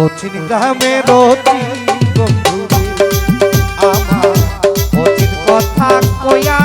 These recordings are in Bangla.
অচিন গ্রামের অচিন বন্ধুরে আমার অচিন কথা কয়া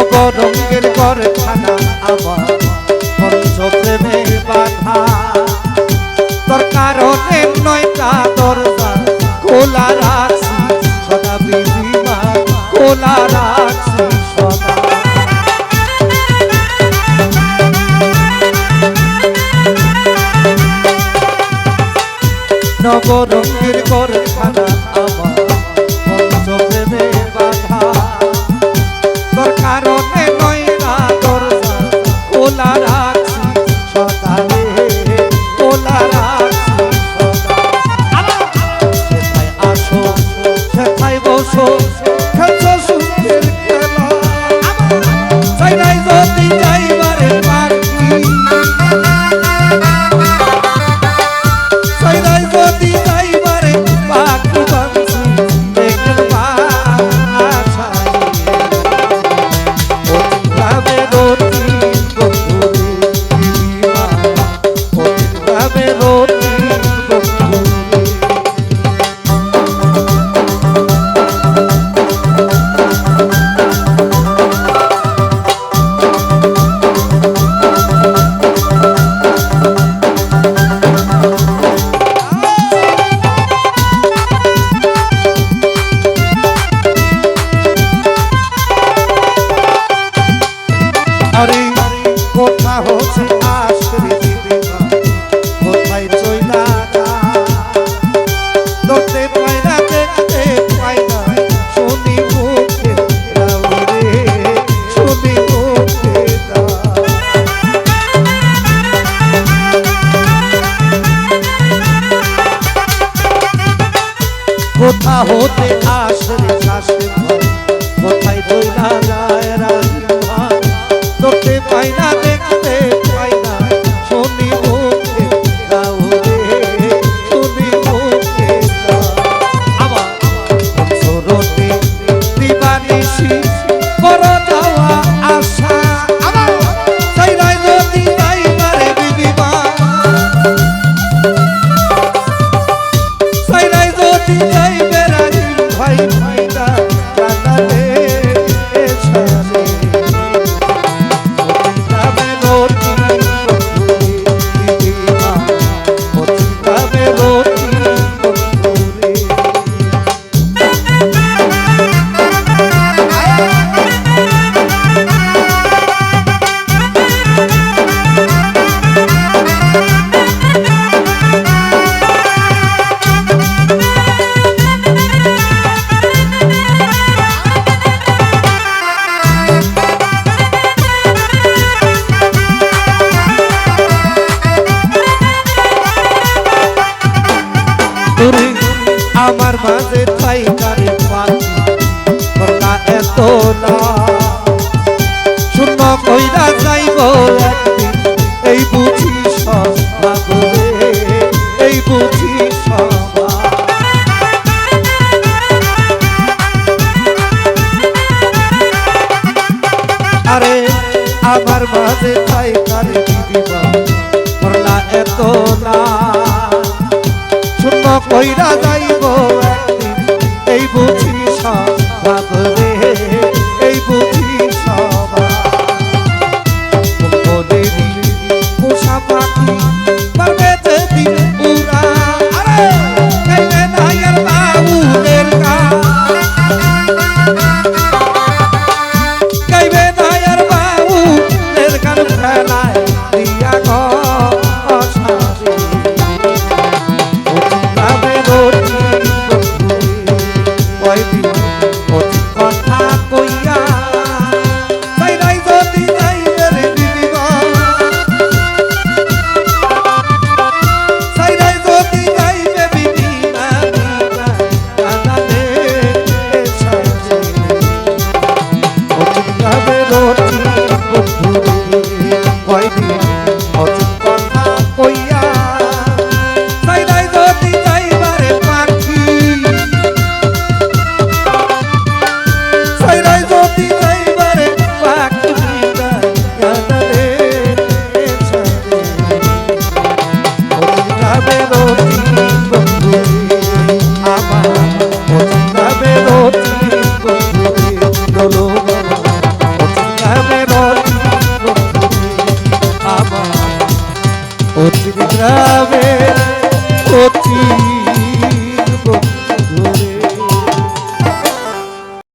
নবরঙ্গের ঘরে খানা আমার পঞ্চপ্রেমে বাধা। তোর কারণে নয়টা দরজা খোলা রাখছি, সদা বিধিমা খোলা রাখছি সদা। নবরঙ্গের ঘরে খানা আমার হচ্ছে দিদিমা কোথায় চইলা ধরতে কোথা হতে আসরে শাসে আমার মাঝে ঠাই কারে করলা এত না। শূন্য কইরা যাইব এই বুঝি এই বুঝি আরে, আমার মাঝে কারে এত না। কইরা যাইব এই বুঝি সবাব যাবে রতিম বন্ধু